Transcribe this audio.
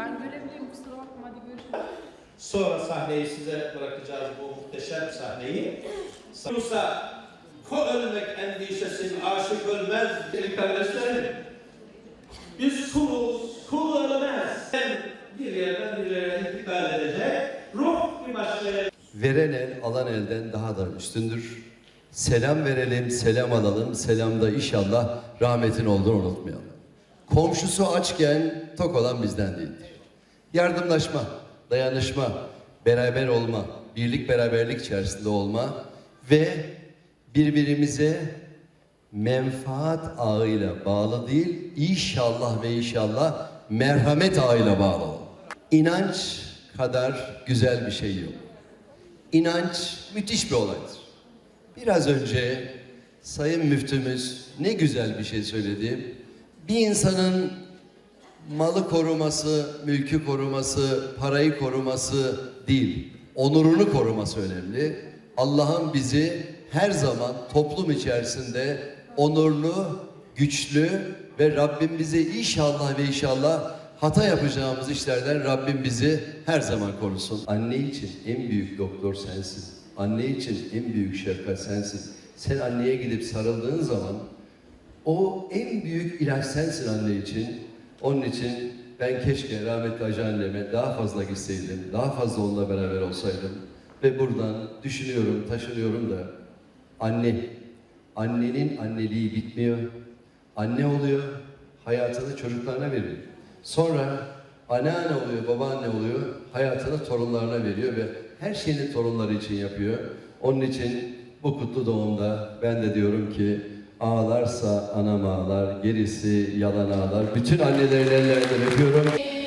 Ben görebilirim kusura bakma hadi görüşürüz. Sonra sahneyi size bırakacağız bu muhteşem sahneyi. Musa, ko ölmek endişesi aşık ölmez kardeşlerim. Biz kuluz, kul ölmez. Bir yerden bir yere intikal edecek, ruh bir başka Veren el alan elden daha da üstündür. Selam verelim, selam alalım. Selamda inşallah rahmetin olduğunu unutmayalım. Komşusu açken tok olan bizden değildir. Yardımlaşma, dayanışma, beraber olma, birlik beraberlik içerisinde olma ve birbirimize menfaat ağıyla bağlı değil, inşallah ve inşallah merhamet ağıyla bağlı olun. İnanç kadar güzel bir şey yok. İnanç müthiş bir olaydır. Biraz önce Sayın Müftümüz ne güzel bir şey söyledi. Bir insanın malı koruması, mülkü koruması, parayı koruması değil, onurunu koruması önemli. Allah'ın bizi her zaman toplum içerisinde onurlu, güçlü ve Rabbim bizi inşallah ve inşallah hata yapacağımız işlerden Rabbim bizi her zaman korusun. Anne için en büyük doktor sensin. Anne için en büyük şefkat sensin. Sen anneye gidip sarıldığın zaman o en büyük ilaç sensin anne için. Onun için ben keşke rahmetli Hacı anneme daha fazla gitseydim, daha fazla onunla beraber olsaydım. Ve buradan düşünüyorum, taşınıyorum da anne, annenin anneliği bitmiyor. Anne oluyor, hayatını çocuklarına veriyor. Sonra anneanne oluyor, babaanne oluyor, hayatını torunlarına veriyor ve her şeyini torunları için yapıyor. Onun için bu kutlu doğumda ben de diyorum ki ağlarsa anam ağlar, gerisi yalan ağlar. Bütün annelerin ellerinden öpüyorum.